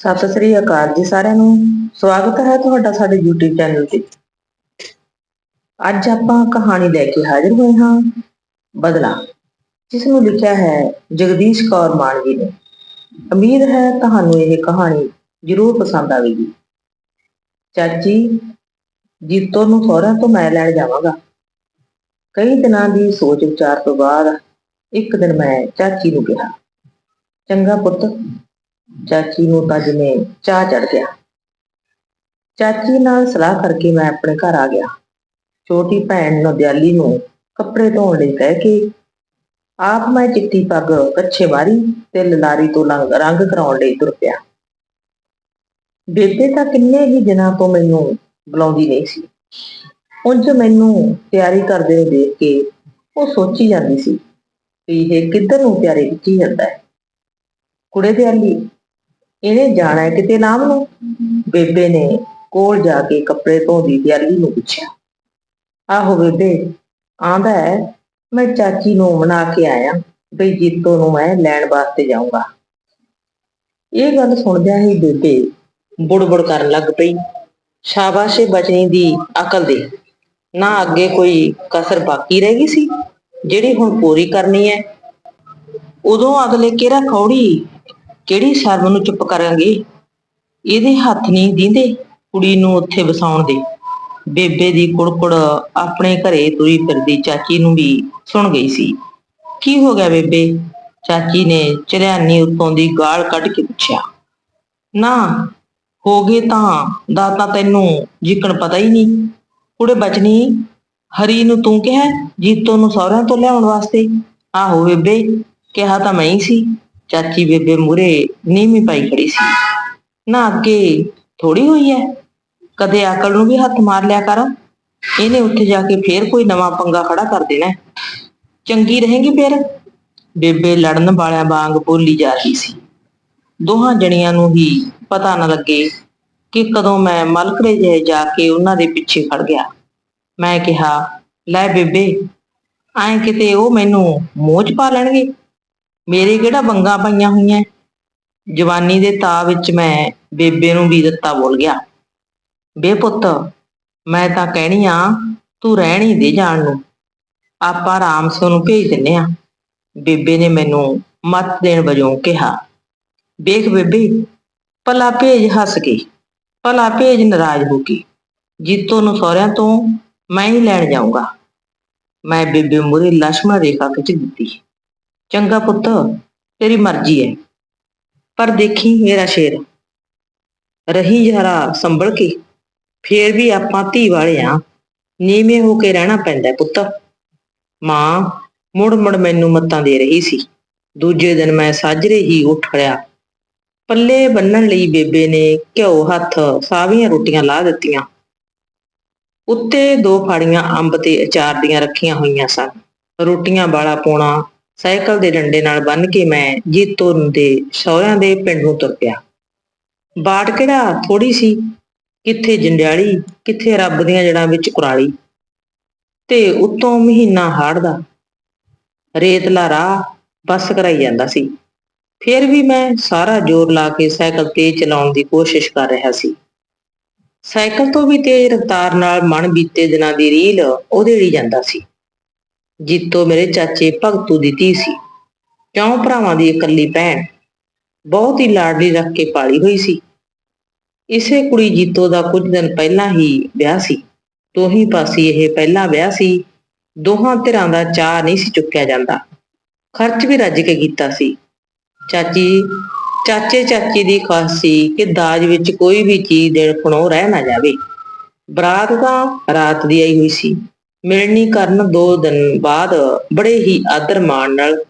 ਸਤਿ ਸ੍ਰੀ ਅਕਾਲ ਜੀ ਸਾਰਿਆਂ ਨੂੰ। ਸਵਾਗਤ ਹੈ ਤੁਹਾਡਾ ਸਾਡੇ YouTube ਚੈਨਲ ਤੇ। ਅੱਜ ਆਪਾਂ ਕਹਾਣੀ ਲੈ ਕੇ ਹਾਜ਼ਰ ਹੋਏ ਹਾਂ, ਬਦਲਾ, ਜਿਸ ਨੂੰ ਲਿਖਿਆ ਹੈ ਜਗਦੀਸ਼ ਕੌਰ ਮਾਨਵੀ ਨੇ। ਉਮੀਦ ਹੈ ਤੁਹਾਨੂੰ ਇਹ ਕਹਾਣੀ ਜ਼ਰੂਰ ਪਸੰਦ ਆਵੇਗੀ। ਚਾਚੀ, ਜੀਤੋ ਨੂੰ ਸਹੁਰਿਆਂ ਤੋਂ ਮੈਂ ਲੈਣ ਜਾਵਾਂਗਾ। ਕਈ ਦਿਨਾਂ ਦੀ ਸੋਚ ਵਿਚਾਰ ਤੋਂ ਬਾਅਦ ਇੱਕ ਦਿਨ ਮੈਂ ਚਾਚੀ ਨੂੰ ਕਿਹਾ, ਚੰਗਾ ਪੁੱਤ ਚਾਚੀ ਨੂੰ ਤਾਂ ਜਿਵੇਂ ਚਾਹ ਚੜ ਗਿਆ। ਚਾਚੀ ਨਾਲ ਸਲਾਹ ਕਰਕੇ ਮੈਂ ਆਪਣੇ ਘਰ ਆ ਗਿਆ। ਛੋਟੀ ਭੈਣ ਨਦਿਆਲੀ ਨੂੰ ਕੱਪੜੇ ਧੋਣ ਲਈ ਕਹਿ ਕੇ, ਆਪ ਮੈਂ ਚਿੱਟੀ ਪੱਗ, ਕੱਛੇ ਵਾਰੀ ਤੇ ਲਲਾਰੀ ਤੋਂ ਰੰਗ ਕਰਾਉਣ ਲਈ ਤੁਰ ਪਿਆ। ਬੇਬੇ ਤਾਂ ਕਿੰਨੇ ਹੀ ਦਿਨਾਂ ਤੋਂ ਮੈਨੂੰ ਬੁਲਾਉਂਦੀ ਨਹੀਂ ਸੀ। ਉਂਝ ਮੈਨੂੰ ਤਿਆਰੀ ਕਰਦੇ ਨੂੰ ਦੇਖ ਕੇ ਉਹ ਸੋਚੀ ਜਾਂਦੀ ਸੀ ਵੀ ਇਹ ਕਿੱਧਰ ਨੂੰ ਤਿਆਰੀ ਕੀਤੀ ਜਾਂਦਾ ਹੈ। ਕੁੜੇ ਦੇ ਆਲੀ ਇਹਨੇ ਜਾਣਾ ਹੈ ਕਿਤੇ ਨਾਮ ਨੂੰ? ਬੇਬੇ ਨੇ ਕੋਲ ਜਾ ਕੇ ਕੱਪੜੇ ਧੋਂਦੀ ਦਿਆਲੀ ਨੂੰ ਪੁੱਛਿਆ। ਆਹੋ ਬੇਬੇ, ਆਂਦਾ ਹੈ, ਮੈਂ ਚਾਚੀ ਨੂੰ ਮਨਾ ਕੇ ਆਇਆ, ਬਈ ਜੀਤੋ ਨੂੰ ਮੈਂ ਲੈਣ ਵਾਸਤੇ ਜਾਊਂਗਾ। ਇਹ ਗੱਲ ਸੁਣਦਿਆਂ ਹੀ ਬੇਬੇ ਬੁੜਬੁੜ ਕਰਨ ਲੱਗ ਪਈ। ਸ਼ਾਬਾਸ਼ੇ ਬਚਨੀ ਦੀ ਅਕਲ ਦੇ। ਨਾ ਅੱਗੇ ਕੋਈ ਕਸਰ ਬਾਕੀ ਰਹਿ ਗਈ ਸੀ, ਜਿਹੜੀ ਹੁਣ ਪੂਰੀ ਕਰਨੀ ਹੈ। ਉਦੋਂ ਅਗਲੇ ਕਿਹੜਾ ਖੌੜੀ ਕਿਹੜੀ ਸ਼ਰਮ ਨੂੰ ਚੁੱਪ ਕਰਾਂਗੇ? ਇਹਦੇ ਹੱਥ ਨਹੀਂ ਦਿੰਦੇ? ਕੁੜੀ ਨੂੰ ਉੱਥੇ ਵਸਾਉਣ ਦੇ। ਬੇਬੇ ਦੀ ਕੁੜਕੁੜ ਆਪਣੇ ਘਰੇ ਤੁਰੀ ਫਿਰਦੀ ਚਾਚੀ ਨੂੰ ਵੀ ਸੁਣ ਗਈ ਸੀ। ਕੀ ਹੋ ਗਿਆ ਬੇਬੇ? ਚਾਚੀ ਨੇ ਚਰਿਆਨੀ ਉੱਤੋਂ ਦੀ ਗਾਲ ਕੱਢ ਕੇ ਪੁੱਛਿਆ। ਨਾ, ਹੋ ਗਏ ਤਾਂ ਦਾ ਤਾਂ ਤੈਨੂੰ ਜਿੱਕਣ ਪਤਾ ਹੀ ਨਹੀਂ। ਕੁੜੇ ਬਚਨੀ, ਹਰੀ ਨੂੰ ਤੂੰ ਕਿਹਾ, ਜੀਤੋ ਨੂੰ ਸਹੁਰਿਆਂ ਤੋਂ ਲਿਆਉਣ ਵਾਸਤੇ? ਆਹੋ ਬੇਬੇ, ਕਿਹਾ ਤਾਂ ਮੈਂ ਹੀ ਸੀ। ਚਾਚੀ ਬੇਬੇ ਮੂਰੇ ਨੀਵੀਂ ਪਾਈ ਖੜੀ ਸੀ। ਨਾ ਅੱਗੇ ਥੋੜੀ ਹੋਈ ਐ। ਕਦੇ ਅਕਲ ਨੂੰ ਵੀ ਹੱਥ ਮਾਰ ਲਿਆ ਕਰ। ਇਹਨੇ ਉੱਥੇ ਜਾ ਕੇ ਫੇਰ ਕੋਈ ਨਵਾਂ ਪੰਗਾ ਖੜਾ ਕਰ ਦੇਣਾ। ਚੰਗੀ ਰਹੇਗੀ ਫੇਰ। ਬੇਬੇ ਲੜਨ ਵਾਲਿਆਂ ਵਾਂਗ ਬੋਲੀ ਜਾ ਰਹੀ ਸੀ। ਦੋਹਾਂ ਜਣੀਆਂ ਨੂੰ ਹੀ ਪਤਾ ਨਾ ਲੱਗੇ ਕਿ ਕਦੋਂ ਮੈਂ ਮਲਕੜੇ ਜਿਹੇ ਜਾ ਕੇ ਉਹਨਾਂ ਦੇ ਪਿੱਛੇ ਖੜ ਗਿਆ। ਮੈਂ ਕਿਹਾ, ਲੈ ਬੇਬੇ, ਐਂ ਕਿਤੇ ਉਹ ਮੈਨੂੰ ਮੋਹ ਪਾ ਲੈਣਗੇ? ਮੇਰੇ ਕਿਹੜਾ ਬੰਗਾ ਪਾਈਆਂ ਹੋਈਆਂ? ਜਵਾਨੀ ਦੇ ਤਾਅ ਵਿੱਚ ਮੈਂ ਬੇਬੇ ਨੂੰ ਵੀ ਦਿੱਤਾ ਬੋਲ ਗਿਆ। ਬੇ ਪੁੱਤ, ਮੈਂ ਤਾਂ ਕਹਿਣੀ ਆ, ਤੂੰ ਰਹਿਣੀ ਦੇ ਜਾਣ ਨੂੰ। ਆਪਾਂ ਆਰਾਮ ਸੇ ਉਹਨੂੰ ਭੇਜ ਦਿੰਨੇ ਆ। ਬੇਬੇ ਨੇ ਮੈਨੂੰ ਮੱਤ ਦੇਣ ਵਜੋਂ ਕਿਹਾ, ਵੇਖ ਬੇਬੇ, ਭਲਾ ਭੇਜ ਹੱਸ ਕੇ, ਭਲਾ ਭੇਜ ਨਾਰਾਜ਼ ਹੋ ਕੇ। ਜੀਤੋ ਨੂੰ ਸਹੁਰਿਆਂ ਤੋਂ ਮੈਂ ਹੀ ਲੈਣ ਜਾਊਂਗਾ। ਮੈਂ ਬੇਬੇ ਮੂਹਰੇ ਲక్ష్ਮਣ ਰੇਖਾ ਖਿੱਚ ਦਿੱਤੀ। ਚੰਗਾ ਪੁੱਤ, ਤੇਰੀ ਮਰਜ਼ੀ ਹੈ ਪਰ ਦੇਖੀ ਮੇਰਾ ਸ਼ੇਰ, ਰਹੀ ਜਰਾ ਸੰਭਲ ਕੇ, ਫੇਰ ਵੀ ਆਪਾਂ ਧੀ ਵਾਲੇ ਆ, ਨੀਵੇਂ ਹੋ ਕੇ ਰਹਿਣਾ ਪੈਂਦਾ ਪੁੱਤ। ਮਾਂ ਮੁੜ ਮੁੜ ਮੈਨੂੰ ਮੱਤਾਂ ਦੇ ਰਹੀ ਸੀ। ਦੂਜੇ ਦਿਨ ਮੈਂ ਸਾਜਰੇ ਹੀ ਉੱਠ ਖੜਿਆ। ਪੱਲੇ ਬੰਨਣ ਲਈ ਬੇਬੇ ਨੇ ਘਿਓ ਹੱਥ ਸਾਵੀਆਂ ਰੋਟੀਆਂ ਲਾ ਦਿੱਤੀਆਂ। ਉੱਤੇ ਦੋ ਫਾੜੀਆਂ ਅੰਬ ਤੇ ਅਚਾਰ ਦੀਆਂ ਰੱਖੀਆਂ ਹੋਈਆਂ ਸਨ। ਰੋਟੀਆਂ ਵਾਲਾ ਪੋਣਾ ਸਾਈਕਲ ਦੇ ਡੰਡੇ ਨਾਲ ਬੰਨ ਕੇ ਮੈਂ ਜੀਤੋ ਦੇ ਸਹੁਰਿਆਂ ਦੇ ਪਿੰਡ ਨੂੰ ਤੁਰ ਪਿਆ ਬਾਟ ਕਿਹੜਾ ਥੋੜੀ ਸੀ? ਕਿੱਥੇ ਜੰਡਿਆਲੀ, ਕਿੱਥੇ ਰੱਬ ਦੀਆਂ ਜੜਾਂ ਵਿੱਚ ਕੁਰਾਲੀ? ਤੇ ਉਤੋਂ ਮਹੀਨਾ ਹਾੜ ਦਾ ਰੇਤਲਾ ਰਾਹ ਬੱਸ ਕਰਾਈ ਜਾਂਦਾ ਸੀ। ਫਿਰ ਵੀ ਮੈਂ ਸਾਰਾ ਜ਼ੋਰ ਲਾ ਕੇ ਸਾਈਕਲ ਤੇਜ਼ ਚਲਾਉਣ ਦੀ ਕੋਸ਼ਿਸ਼ ਕਰ ਰਿਹਾ ਸੀ। ਸਾਈਕਲ ਤੋਂ ਵੀ ਤੇਜ਼ ਰਫ਼ਤਾਰ ਨਾਲ ਮਨ ਬੀਤੇ ਦਿਨਾਂ ਦੀ ਰੀਲ ਉਹਦੇ ਜਾਂਦਾ ਸੀ। ਜੀਤੋ ਮੇਰੇ ਚਾਚੇ ਭਗਤੂ ਦੀ ਧੀ ਸੀ। ਚੌਂ ਭਰਾਵਾਂ ਦੀ ਇਕੱਲੀ ਭੈਣ? ਬਹੁਤ ਹੀ ਲਾਡਲੀ ਰੱਖ ਕੇ ਪਾਲੀ ਹੋਈ ਸੀ। ਇਸੇ ਕੁੜੀ ਜੀਤੋ ਦਾ ਕੁਝ ਦਿਨ ਪਹਿਲਾਂ ਹੀ ਵਿਆਹ ਸੀ। ਦੋਹੀ ਪਾਸੀ ਇਹ ਪਹਿਲਾ ਵਿਆਹ ਸੀ। ਦੋਹਾਂ ਧਿਰਾਂ ਦਾ ਚਾਹ ਨਹੀਂ ਸੀ ਚੁੱਕਿਆ ਜਾਂਦਾ। ਖਰਚ ਵੀ ਰੱਜ ਕੇ ਕੀਤਾ ਸੀ। ਚਾਚੀ, ਚਾਚੇ ਚਾਚੀ ਦੀ ਖਾਸ ਸੀ ਕਿ ਦਾਜ ਵਿੱਚ ਕੋਈ ਵੀ ਚੀਜ਼ ਦੇਣ ਖਣੋ ਰਹਿ ਨਾ ਜਾਵੇ। ਬਰਾਤ ਤਾਂ ਰਾਤ ਦੀ ਆਈ ਹੋਈ ਸੀ। ਮਿਲਣੀ ਕਰਨ ਦੋ ਦਿਨ ਬਾਅਦ ਬੜੇ ਹੀ ਆਦਰ ਮਾਣ ਨਾਲ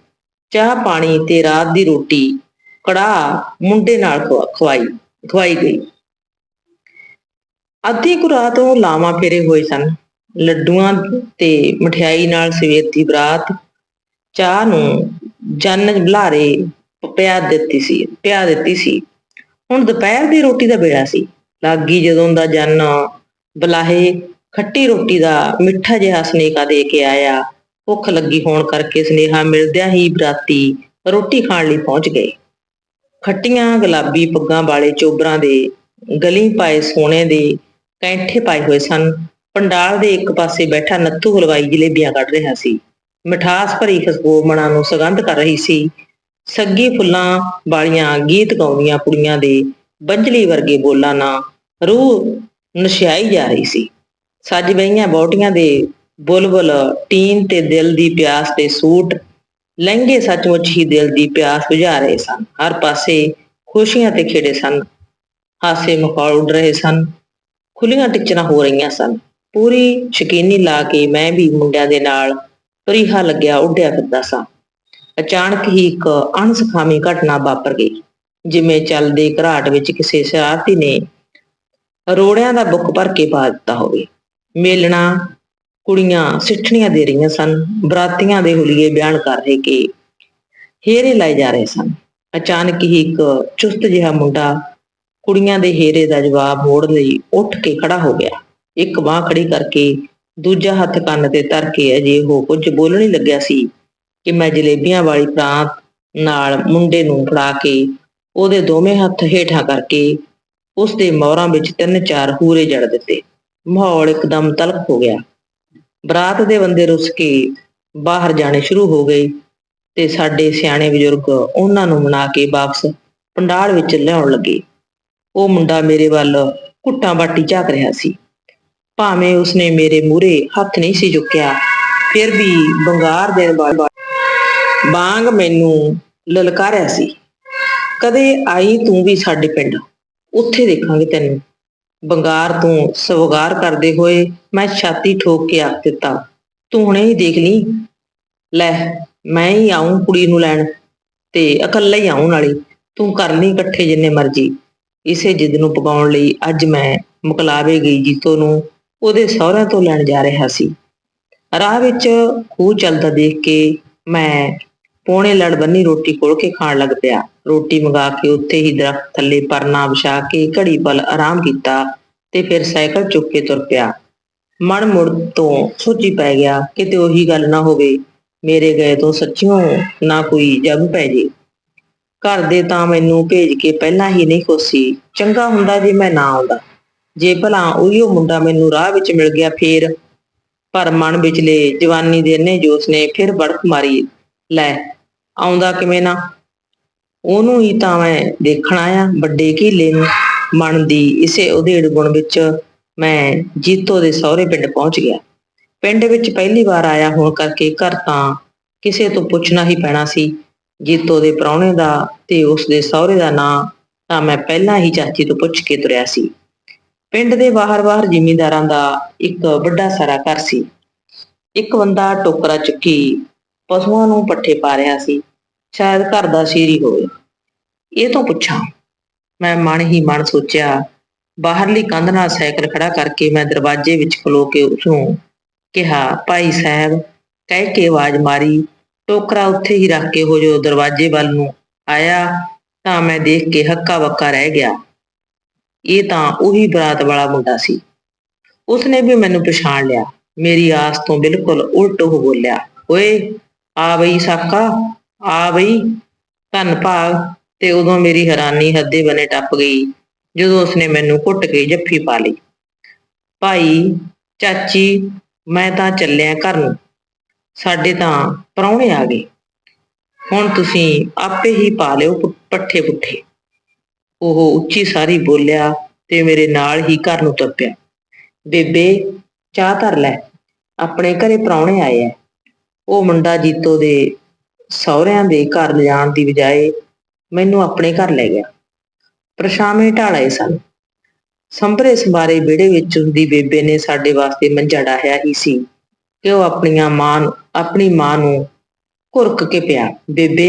ਚਾਹ ਪਾਣੀ ਤੇ ਰਾਤ ਦੀ ਰੋਟੀ ਕੜਾਹ ਮੁੰਡੇ ਨਾਲ ਖਵਾ- ਖਵਾਈ ਖਵਾਈ ਗਈ। ਅੱਧੀ ਕੁ ਰਾਤ ਨੂੰ ਲਾਵਾਂ ਫੇਰੇ ਹੋਏ ਸਨ। ਲੱਡੂਆਂ ਤੇ ਮਠਿਆਈ ਨਾਲ ਸਵੇਰ ਦੀ ਬਰਾਤ ਚਾਹ ਨੂੰ ਜਨ ਬੁਲਾਰੇ ਪਿਆ ਦਿੱਤੀ ਸੀ, ਪਿਆ ਦਿੱਤੀ ਸੀ। ਹੁਣ ਦੁਪਹਿਰ ਦੀ ਰੋਟੀ ਦਾ ਵੇਲਾ ਸੀ। ਲਾਗੀ ਜਦੋਂ ਦਾ ਜਨ ਬਲਾਹੇ ਖੱਟੀ ਰੋਟੀ ਦਾ ਮਿੱਠਾ ਜਿਹਾ ਸਨੇਹਾ ਦੇ ਕੇ ਆਇਆ। ਭੁੱਖ ਲੱਗੀ ਹੋਣ ਕਰਕੇ ਸਨੇਹਾ ਮਿਲਦਿਆਂ ਹੀ ਬਰਾਤੀ ਰੋਟੀ ਖਾਣ ਲਈ ਪਹੁੰਚ ਗਏ ਖੱਟੀਆਂ ਗੁਲਾਬੀ ਪੱਗਾਂ ਵਾਲੇ ਚੋਬਰਾਂ ਦੇ ਗਲੀ ਪਾਏ ਸੋਨੇ ਦੇ ਕੈਂਠੇ ਪਾਏ ਹੋਏ ਸਨ। ਪੰਡਾਲ ਦੇ ਇੱਕ ਪਾਸੇ ਬੈਠਾ ਨੱਥੂ ਹਲਵਾਈ ਜਲੇਬੀਆਂ ਕੱਢ ਰਿਹਾ ਸੀ। ਮਿਠਾਸ ਭਰੀ ਖੁਸ਼ਬੂ ਮਨਾਂ ਨੂੰ ਸੁਗੰਧ ਕਰ ਰਹੀ ਸੀ। ਸੱਗੀ ਫੁੱਲਾਂ ਵਾਲੀਆਂ ਗੀਤ ਗਾਉਂਦੀਆਂ ਕੁੜੀਆਂ ਦੇ ਬੰਜਲੀ ਵਰਗੇ ਬੋਲਾਂ ਨਾਲ ਰੂਹ ਨਸ਼ਿਆਈ ਜਾ ਰਹੀ ਸੀ। ਸੱਜ ਬਈਆਂ ਬੋਟੀਆਂ ਦੇ ਬੁਲਬੁਲ, ਟੀਨ ਤੇ ਦਿਲ ਦੀ ਪਿਆਸ ਤੇ ਸੂਟ, ਲਹਿੰਗੇ ਸੱਚਮੁੱਚ ਹੀ ਦਿਲ ਦੀ ਪਿਆਸ ਬੁਝਾ ਰਹੇ ਸਨ। ਹਰ ਪਾਸੇ ਖੁਸ਼ੀਆਂ ਤੇ ਖੇੜੇ ਸਨ। ਹਾਸੇ ਮਖੌਲ ਉੱਡ ਰਹੇ ਸਨ। ਖੁੱਲੀਆਂ ਟਿਕਚਰਾਂ ਹੋ ਰਹੀਆਂ ਸਨ। ਪੂਰੀ ਸ਼ਕੀਨੀ ਲਾ ਕੇ ਮੈਂ ਵੀ ਮੁੰਡਿਆਂ ਦੇ ਨਾਲ ਪਰੀਹਾ ਲੱਗਿਆ ਉੱਡਿਆ ਫਿਰਦਾ ਸਾਂ। ਅਚਾਨਕ ਹੀ ਇੱਕ ਅਣਸਖਾਵੀ ਘਟਨਾ ਵਾਪਰ ਗਈ, ਜਿਵੇਂ ਚੱਲਦੇ ਘਰਾਟ ਵਿੱਚ ਕਿਸੇ ਸ਼ਰਾਰਤੀ ਨੇ ਰੋੜਿਆਂ ਦਾ ਬੁੱਕ ਭਰ ਕੇ ਪਾ ਦਿੱਤਾ ਹੋਵੇ। ਮੇਲਣਾ ਕੁੜੀਆਂ ਸਿੱਠਣੀਆਂ ਦੇ ਰਹੀਆਂ ਸਨ, ਬਰਾਤੀਆਂ ਦੇ ਹੁਲੀਏ ਬਿਆਨ ਕਰ ਰਹੇ ਕਿ ਹੇਰੇ ਲਾਏ ਜਾ ਰਹੇ ਸਨ। ਅਚਾਨਕ ਹੀ ਇੱਕ ਚੁਸਤ ਜਿਹਾ ਮੁੰਡਾ ਕੁੜੀਆਂ ਦੇ ਹੇਰੇ ਦਾ ਜਵਾਬ ਮੋੜ ਲਈ ਉੱਠ ਕੇ ਖੜਾ ਹੋ ਗਿਆ। ਇੱਕ ਬਾਹ ਖੜੀ ਕਰਕੇ ਦੂਜਾ ਹੱਥ ਕੰਨ ਤੇ ਧਰ ਕੇ ਅਜੇ ਉਹ ਕੁਝ ਬੋਲਣ ਹੀ ਲੱਗਿਆ ਸੀ ਕਿ ਮੈਂ ਜਲੇਬੀਆਂ ਵਾਲੀ ਪ੍ਰਾਂਤ ਨਾਲ ਮੁੰਡੇ ਨੂੰ ਫੜਾ ਕੇ ਉਹਦੇ ਦੋਵੇਂ ਹੱਥ ਹੇਠਾਂ ਕਰਕੇ ਉਸ ਦੇ ਮੋਹਰਾਂ ਵਿੱਚ ਤਿੰਨ ਚਾਰ ਹੂਰੇ ਜੜ ਦਿੱਤੇ। ਮਾਹੌਲ ਇੱਕਦਮ ਤਲਖ ਹੋ ਗਿਆ। ਬਰਾਤ ਦੇ ਬੰਦੇ ਰੁੱਸ ਕੇ ਬਾਹਰ ਜਾਣੇ ਸ਼ੁਰੂ ਹੋ ਗਏ ਤੇ ਸਾਡੇ ਸਿਆਣੇ ਬਜ਼ੁਰਗ ਉਹਨਾਂ ਨੂੰ ਮਨਾ ਕੇ ਵਾਪਸ ਪੰਡਾਲ ਵਿੱਚ ਲਿਆਉਣ ਲੱਗੇ। ਉਹ ਮੁੰਡਾ ਮੇਰੇ ਵੱਲ ਘੁੱਟਾਂ ਬਾਟੀ ਝਾਕ ਰਿਹਾ ਸੀ। ਭਾਵੇਂ ਉਸਨੇ ਮੇਰੇ ਮੂਹਰੇ ਹੱਥ ਨਹੀਂ ਸੀ ਚੁੱਕਿਆ, ਫਿਰ ਵੀ ਬੰਗਾਰ ਦੇਣ ਵਾਲਾ ਬਾਂਗ ਮੈਨੂੰ ਲਲਕਾਰਿਆ ਸੀ। ਕਦੇ ਆਈ ਤੂੰ ਵੀ ਸਾਡੇ ਪਿੰਡ, ਉੱਥੇ ਦੇਖਾਂਗੇ ਤੈਨੂੰ। ਬੰਗਾਰ ਤੋਂ ਸਵਗਾਰ ਕਰਦੇ ਹੋਏ ਮੈਂ ਛਾਤੀ ਠੋਕ ਕੇ ਆਖ ਦਿੱਤਾ। ਤੂੰ ਹੁਣੇ ਹੀ ਦੇਖ ਲਈ। ਲੈ, ਮੈਂ ਹੀ ਆਉਂ ਕੁੜੀ ਨੂੰ ਲੈਣ ਤੇ ਇਕੱਲੇ ਹੀ ਆਉਂ ਨਾਲੇ ਤੂੰ ਕਰ ਲਈ ਇਕੱਠੇ ਜਿੰਨੇ ਮਰਜ਼ੀ। ਇਸੇ ਜਿੱਦ ਨੂੰ ਪਕਾਉਣ ਲਈ ਅੱਜ ਮੈਂ ਮੁਕਲਾਵੇ ਗਈ ਜੀਤੋ ਨੂੰ ਉਹਦੇ ਸਹੁਰਿਆਂ ਤੋਂ ਲੈਣ ਜਾ ਰਿਹਾ ਸੀ। ਰਾਹ ਵਿੱਚ ਖੂਹ ਚੱਲਦਾ ਦੇਖ ਕੇ ਮੈਂ ਪੌਣੇ ਲੜ ਬੰਨੀ ਰੋਟੀ ਖੋਲ ਕੇ ਖਾਣ ਲੱਗ ਪਿਆ। ਰੋਟੀ ਮੰਗਾ ਕੇ ਉੱਥੇ ਹੀ ਦਰਖਤ ਥੱਲੇ ਪਰਨਾ ਵਿਛਾ ਕੇ ਘੜੀ ਪਲ ਆਰਾਮ ਕੀਤਾ ਤੇ ਫਿਰ ਸਾਈਕਲ ਚੁੱਕ ਕੇ ਤੁਰ ਪਿਆ। ਮਨ ਮੁੜ ਤੋਂ ਸੋਚੀ ਪੈ ਗਿਆ ਕਿਤੇ ਉਹੀ ਗੱਲ ਨਾ ਹੋਵੇ। ਮੇਰੇ ਗਏ ਤੋਂ ਸੱਚਿਓ ਨਾ ਕੋਈ ਜਗ ਪੈ ਜੇ। ਘਰ ਦੇ ਤਾਂ ਮੈਨੂੰ ਭੇਜ ਕੇ ਪਹਿਲਾਂ ਹੀ ਨਹੀਂ ਖੁਸ਼ੀ ਚੰਗਾ ਹੁੰਦਾ ਜੇ ਮੈਂ ਨਾ ਆਉਂਦਾ। ਜੇ ਭਲਾ ਉਹੀਓ ਮੁੰਡਾ ਮੈਨੂੰ ਰਾਹ ਵਿੱਚ ਮਿਲ ਗਿਆ ਫੇਰ। ਪਰ ਮਨ ਵਿਚਲੇ ਜਵਾਨੀ ਦੇ ਨੇ ਜੋਸ਼ ਨੇ, ਫਿਰ ਬੜਕ ਮਾਰੀ। ਲੈ ਆਉਂਦਾ ਕਿਵੇਂ ਨਾ? ਉਹਨੂੰ ਹੀ ਤਾਂ ਮੈਂ ਦੇਖਣ ਆ ਵੱਡੇ ਕੀਲੇ ਨੂੰ। ਮਨ ਦੀ ਇਸੇ ਉਧੇੜ ਗੁਣ ਵਿੱਚ ਮੈਂ ਜੀਤੋ ਦੇ ਸਹੁਰੇ ਪਿੰਡ ਪਹੁੰਚ ਗਿਆ। ਪਿੰਡ ਵਿੱਚ ਪਹਿਲੀ ਵਾਰ ਆਇਆ ਹੋਣ ਕਰਕੇ ਘਰ ਤਾਂ ਕਿਸੇ ਤੋਂ ਪੁੱਛਣਾ ਹੀ ਪੈਣਾ ਸੀ। ਜੀਤੋ ਦੇ ਪ੍ਰਾਹੁਣੇ ਦਾ ਤੇ ਉਸ ਦੇ ਸਹੁਰੇ ਦਾ ਨਾਂ ਤਾਂ ਮੈਂ ਪਹਿਲਾਂ ਹੀ ਚਾਚੀ ਤੋਂ ਪੁੱਛ ਕੇ ਤੁਰਿਆ ਸੀ। ਪਿੰਡ ਦੇ ਬਾਹਰ-ਬਾਹਰ ਜ਼ਿਮੀਂਦਾਰਾਂ ਦਾ ਇੱਕ ਵੱਡਾ ਸਾਰਾ ਘਰ ਸੀ। ਇੱਕ ਬੰਦਾ ਟੋਕਰਾ ਚੁੱਕੀ ਪਸ਼ੂਆਂ ਨੂੰ ਪੱਠੇ ਪਾ ਰਿਹਾ ਸੀ। ਸ਼ਾਇਦ ਘਰ ਦਾ ਸ਼ੀਰੀ ਹੋਵੇ। ਇਹ ਤੋਂ ਪੁੱਛਾਂ, ਮੈਂ ਮਨ ਹੀ ਮਨ ਸੋਚਿਆ, ਬਾਹਰਲੀ ਕੰਧ ਨਾਲ ਸਾਈਕਲ ਖੜਾ ਕਰਕੇ ਮੈਂ ਦਰਵਾਜ਼ੇ ਵਿੱਚ ਖਲੋ ਕੇ ਉਸਨੂੰ ਕਿਹਾ, ਭਾਈ ਸਾਹਿਬ, ਕਹਿ ਕੇ ਆਵਾਜ਼ ਮਾਰੀ। ਟੋਕਰਾ ਉੱਥੇ ਹੀ ਰੱਖ ਕੇ ਉਹ ਜੋ ਦਰਵਾਜ਼ੇ ਵੱਲ ਨੂੰ ਆਇਆ ਤਾਂ ਮੈਂ ਦੇਖ ਕੇ ਹੱਕਾ ਬੱਕਾ ਰਹਿ ਗਿਆ। ਇਹ ਤਾਂ ਉਹੀ ਬਰਾਤ ਵਾਲਾ ਮੁੰਡਾ ਸੀ। ਉਸਨੇ ਵੀ ਮੈਨੂੰ ਪਛਾਣ ਲਿਆ। ਮੇਰੀ ਆਸ ਤੋਂ ਬਿਲਕੁਲ ਉਲਟ ਉਹ ਬੋਲਿਆ, ਓਏ ਆ ਬਈ ਸਾਕਾ, ਆ ਬਈ, ਧੰਨ ਭਾਗ। ਤੇ ਉਦੋਂ ਮੇਰੀ ਹੈਰਾਨੀ ਹੱਦੇ ਬਨੇ ਟੱਪ ਗਈ, ਜਦੋਂ ਉਸਨੇ ਮੈਨੂੰ ਘੁੱਟ ਕੇ ਜੱਫੀ ਪਾ ਲਈ। ਭਾਈ, ਚਾਚੀ, ਮੈਂ ਤਾਂ ਚੱਲਿਆ ਘਰ ਨੂੰ। ਸਾਡੇ ਤਾਂ ਪ੍ਰਾਹੁਣੇ ਆ ਗਏ। ਹੁਣ ਤੁਸੀਂ ਆਪੇ ਹੀ ਪਾ ਲਿਓ ਪੱਠੇ ਪੁੱਠੇ ਉਹ ਉੱਚੀ ਸਾਰੀ ਬੋਲਿਆ ਤੇ ਮੇਰੇ ਨਾਲ ਹੀ ਘਰ ਨੂੰ ਤੁਰ ਬੇਬੇ, ਚਾਹ ਧਰ ਲੈ। ਆਪਣੇ ਘਰੇ ਪ੍ਰਾਹੁਣੇ ਆਏ ਐ ਉਹ ਮੁੰਡਾ ਜੀਤੋ ਦੇ ਸਹੁਰਿਆਂ ਦੇ ਘਰ ਲਿਜਾਣ ਦੀ ਬਜਾਏ ਮੈਨੂੰ ਆਪਣੇ ਘਰ ਲੈ ਗਿਆ। ਪ੍ਰਸ਼ਾਵੇਂ ਢਾਲੇ ਸਨ। ਸੰਭਰੇ ਸੰਭਾਰੇ ਵਿਹੜੇ ਵਿੱਚ ਉਸਦੀ ਬੇਬੇ ਨੇ ਸਾਡੇ ਵਾਸਤੇ ਮੰਜਾ ਡਾਹਿਆ ਹੀ ਸੀ ਕਿ ਉਹ ਆਪਣੀਆਂ ਮਾਂ ਆਪਣੀ ਮਾਂ ਨੂੰ ਘੁਰਕ ਕੇ ਪਿਆ। ਬੇਬੇ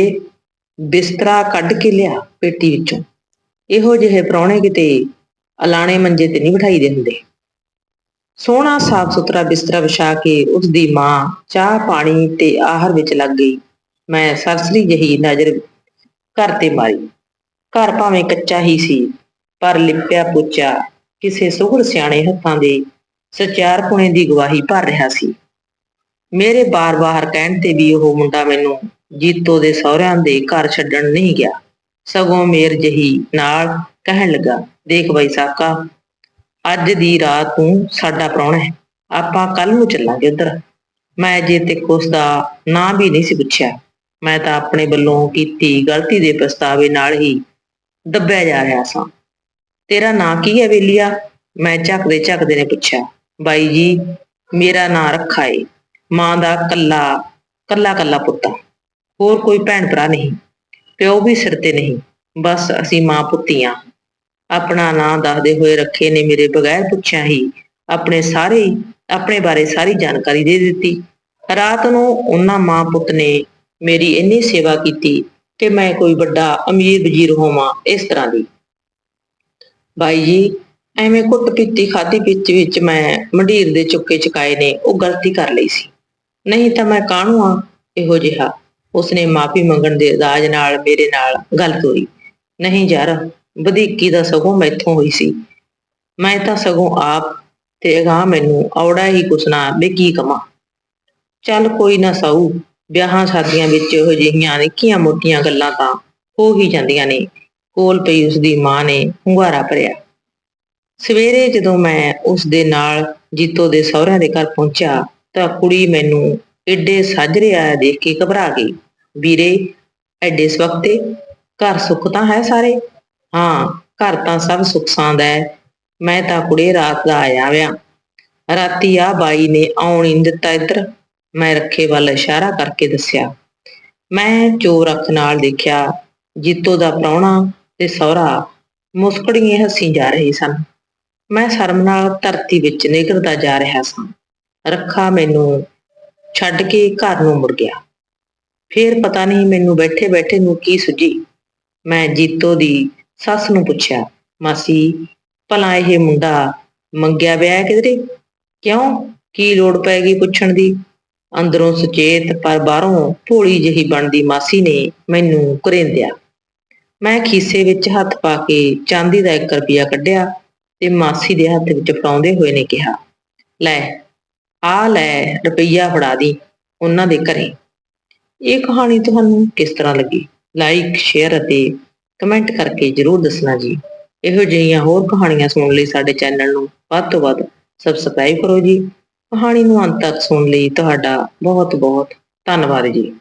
ਬਿਸਤਰਾ ਕੱਢ ਕੇ ਲਿਆ ਪੇਟੀ ਵਿੱਚੋਂ। ਇਹੋ ਜਿਹੇ ਪ੍ਰਾਹੁਣੇ ਕਿਤੇ ਅਲਾਣੇ ਮੰਜੇ ਤੇ ਨਹੀਂ ਬਿਠਾਈ ਦੇ ਹੁੰਦੇ। ਸੋਹਣਾ ਸਾਫ਼ ਸੁਥਰਾ ਬਿਸਤਰਾ ਵਿਛਾ ਕੇ ਉਸ ਦੀ ਮਾਂ ਚਾਹ ਪਾਣੀ ਤੇ ਆਹਾਰ ਵਿੱਚ ਲੱਗ ਗਈ। ਮੈਂ ਸਰਸਰੀ ਜਹੀ ਨਜ਼ਰ ਘਰ ਤੇ ਮਾਰੀ। ਘਰ ਭਾਵੇਂ ਕੱਚਾ ਹੀ ਸੀ, ਪਰ ਲਿਪਿਆ ਪੋਚਾ ਕਿਸੇ ਸੁਘੜ ਸਿਆਣੇ ਹੱਥਾਂ ਦੇ ਸਚਾਰ ਪੁਣੇ ਦੀ ਗਵਾਹੀ ਭਰ ਰਿਹਾ ਸੀ। ਮੇਰੇ ਬਾਰ-ਬਾਰ ਕਹਿਣ ਤੇ ਵੀ ਉਹ ਮੁੰਡਾ ਮੈਨੂੰ ਜੀਤੋ ਦੇ ਸਹੁਰਿਆਂ ਦੇ ਘਰ ਛੱਡਣ ਨਹੀਂ ਗਿਆ। ਸਗੋਂ ਮੇਰ ਜਹੀ ਨਾਲ ਕਹਿਣ ਲੱਗਾ, ਦੇਖ ਬਈ ਸਾਕਾ ਅੱਜ ਦੀ ਰਾਤ ਨੂੰ ਸਾਡਾ ਪ੍ਰਾਹੁਣਾ ਹੈ। ਆਪਾਂ ਕੱਲ ਨੂੰ ਚੱਲਾਂਗੇ ਉਧਰ। ਮੈਂ ਜੇ ਤੇ ਉਸ ਦਾ ਨਾਂ ਵੀ ਨਹੀਂ ਸੀ ਪੁੱਛਿਆ। ਮੈਂ ਤਾਂ ਆਪਣੇ ਵੱਲੋਂ ਕੀਤੀ ਗਲਤੀ ਦੇ ਪਛਤਾਵੇ ਨਾਲ ਹੀ ਦੱਬਿਆ ਜਾ ਰਿਹਾ ਸਾਂ। ਤੇਰਾ ਨਾਂ ਕੀ ਹੈ ਵੇਲੀਆ? ਮੈਂ ਝੱਕਦੇ ਝੱਕਦੇ ਨੇ ਪੁੱਛਿਆ। ਬਾਈ ਜੀ, ਮੇਰਾ ਨਾਂ ਰੱਖਾ ਏ। ਮਾਂ ਦਾ ਕੱਲਾ ਕੱਲਾ ਕੱਲਾ ਪੁੱਤ ਹੋਰ ਕੋਈ ਭੈਣ ਭਰਾ ਨਹੀਂ। ਪਿਓ ਵੀ ਸਿਰ ਤੇ ਨਹੀਂ। ਬਸ ਅਸੀਂ ਮਾਂ ਪੁੱਤੀਆਂ ਆਪਣਾ ਨਾਂ ਦੱਸਦੇ ਹੋਏ ਰੱਖੇ ਨੇ ਮੇਰੇ ਬਗੈਰ ਪੁੱਛਿਆ ਹੀ। ਆਪਣੇ ਸਾਰੇ, ਆਪਣੇ ਬਾਰੇ ਸਾਰੀ ਜਾਣਕਾਰੀ ਦੇ ਦਿੱਤੀ। ਰਾਤ ਨੂੰ ਉਹਨਾਂ ਮਾਂ ਪੁੱਤ ਨੇ ਮੇਰੀ ਇੰਨੀ ਸੇਵਾ ਕੀਤੀ ਕਿ ਮੈਂ ਕੋਈ ਵੱਡਾ ਅਮੀਰ ਵਜ਼ੀਰ ਹੋਵਾਂ ਇਸ ਤਰ੍ਹਾਂ ਦੀ। ਬਾਈ ਜੀ, ਐਵੇਂ ਕੁੱਟ ਪੀਤੀ ਖਾਦੀ ਵਿੱਚ ਵਿੱਚ ਮੈਂ ਮੰਡੀਰ ਦੇ ਚੁੱਕੇ ਚੁਕਾਏ ਨੇ, ਉਹ ਗਲਤੀ ਕਰ ਲਈ ਸੀ। ਨਹੀਂ ਤਾਂ ਮੈਂ ਕਾਹਨੂੰ ਆ? ਇਹੋ ਜਿਹਾ। ਉਸਨੇ ਮਾਫੀ ਮੰਗਣ ਦੇ ਅੰਦਾਜ਼ ਨਾਲ ਮੇਰੇ ਨਾਲ ਗੱਲ ਤੋਰੀ। ਨਹੀਂ ਯਾਰ ਵਧੀਕੀ ਦਾ ਸਗੋਂ ਮੈਥੋਂ ਹੋਈ ਸੀ। ਮੈਂ ਤਾਂ ਸਗੋਂ ਆਪ ਤੇ ਅਗਾਂਹ ਮੈਨੂੰ ਔੜਾ ਹੀ ਕੁਛ ਨਾ ਵੀ ਕੀ ਕਮਾ ਚੱਲ ਕੋਈ ਨਾ ਸਾਊ, ਵਿਆਹਾਂ ਸ਼ਾਦੀਆਂ ਵਿੱਚ ਇਹੋ ਜਿਹੀਆਂ ਨਿੱਕੀਆਂ ਮੋਟੀਆਂ ਗੱਲਾਂ ਤਾਂ ਹੋ ਹੀ ਜਾਂਦੀਆਂ ਨੇ। ਕੋਲ ਪਈ ਉਸ ਦੀ ਮਾਂ ਨੇ ਹੁੰਗਾਰਾ ਭਰਿਆ। ਸਵੇਰੇ ਜਦੋਂ ਮੈਂ ਉਸ ਦੇ ਨਾਲ ਜੀਤੋ ਦੇ ਸਹੁਰਿਆਂ ਦੇ ਘਰ ਪਹੁੰਚਿਆ ਤਾਂ ਕੁੜੀ ਮੈਨੂੰ ਏਡੇ ਸਾਜਰੇ ਆਇਆ ਦੇਖ ਕੇ ਘਬਰਾ ਗਈ। ਵੀਰੇ, ਐਡੇ ਸਵਖਤੇ ਘਰ ਸੁੱਖ ਤਾਂ ਹੈ ਸਾਰੇ? ਹਾਂ, ਘਰ ਤਾਂ ਸਭ ਸੁੱਖ ਸਾਂਦ ਹੈ ਮੈਂ ਤਾਂ ਕੁੜੇ ਰਾਤ ਦਾ ਆਇਆ ਵਿਆ। ਰਾਤੀ ਆ ਬਾਈ ਨੇ ਆਉਣ ਹੀ ਦਿੱਤਾ ਇੱਧਰ। ਮੈਂ ਰੱਖੇ ਵੱਲ ਇਸ਼ਾਰਾ ਕਰਕੇ ਦੱਸਿਆ। ਮੈਂ ਚੋਰ ਅੱਖ ਨਾਲ ਦੇਖਿਆ, ਜੀਤੋ ਦਾ ਪ੍ਰਾਹੁਣਾ ਤੇ ਸਹੁਰਾ ਮੁਸਕੜੀਏ ਹੱਸੀ ਜਾ ਰਹੇ ਸਨ। ਮੈਂ ਸ਼ਰਮ ਨਾਲ ਧਰਤੀ ਵਿੱਚ ਨਿਗਰਦਾ ਜਾ ਰਿਹਾ ਸਾਂ। ਰੱਖਾ ਮੈਨੂੰ ਛੱਡ ਕੇ ਘਰ ਨੂੰ ਮੁੜ ਗਿਆ। ਫੇਰ ਪਤਾ ਨਹੀਂ ਮੈਨੂੰ ਬੈਠੇ ਬੈਠੇ ਨੂੰ ਕੀ ਸੁਝੀ। ਮੈਂ ਜੀਤੋ ਦੀ ਸੱਸ ਨੂੰ ਪੁੱਛਿਆ, ਮਾਸੀ, ਭਲਾ ਇਹ ਮੁੰਡਾ ਮੰਗਿਆ ਵਿਆਹ ਕਿਧਰੇ? ਕਿਉਂ? ਕੀ ਲੋੜ ਪੈ ਪੁੱਛਣ ਦੀ? ਅੰਦਰੋਂ ਸੁਚੇਤ ਪਰ ਬਾਹਰੋਂ ਭੋਲੀ ਜਿਹੀ ਬਣਦੀ ਮਾਸੀ ਨੇ ਮੈਨੂੰ ਕੁਰੇਂਦਿਆ ਮੈਂ ਖੀਸੇ ਵਿੱਚ ਹੱਥ ਪਾ ਕੇ ਚਾਂਦੀ ਦਾ 1 ਰੁਪਿਆ ਕੱਢਿਆ ਤੇ ਮਾਸੀ ਦੇ ਹੱਥ ਵਿੱਚ ਫੜਾਉਂਦੇ ਹੋਏ ਨੇ ਕਿਹਾ, ਲੈ ਆ ਲੈ ਰੁਪਈਆ ਫੜਾ ਦੀ ਉਹਨਾਂ ਦੇ ਘਰੇ। ਇਹ ਕਹਾਣੀ ਤੁਹਾਨੂੰ ਕਿਸ ਤਰ੍ਹਾਂ ਲੱਗੀ? ਲਾਈਕ, ਸ਼ੇਅਰ ਅਤੇ ਕਮੈਂਟ ਕਰਕੇ ਜਰੂਰ ਦੱਸਣਾ ਜੀ। ਇਹੋ ਜਿਹੀਆਂ ਹੋਰ ਕਹਾਣੀਆਂ ਸੁਣਨ ਲਈ ਸਾਡੇ ਚੈਨਲ ਨੂੰ ਵੱਧ ਤੋਂ ਵੱਧ ਸਬਸਕ੍ਰਾਈਬ ਕਰੋ ਜੀ। ਕਹਾਣੀ ਨੂੰ ਅੰਤ ਤੱਕ ਸੁਣਨ ਲਈ ਤੁਹਾਡਾ ਬਹੁਤ ਬਹੁਤ ਧੰਨਵਾਦ ਜੀ।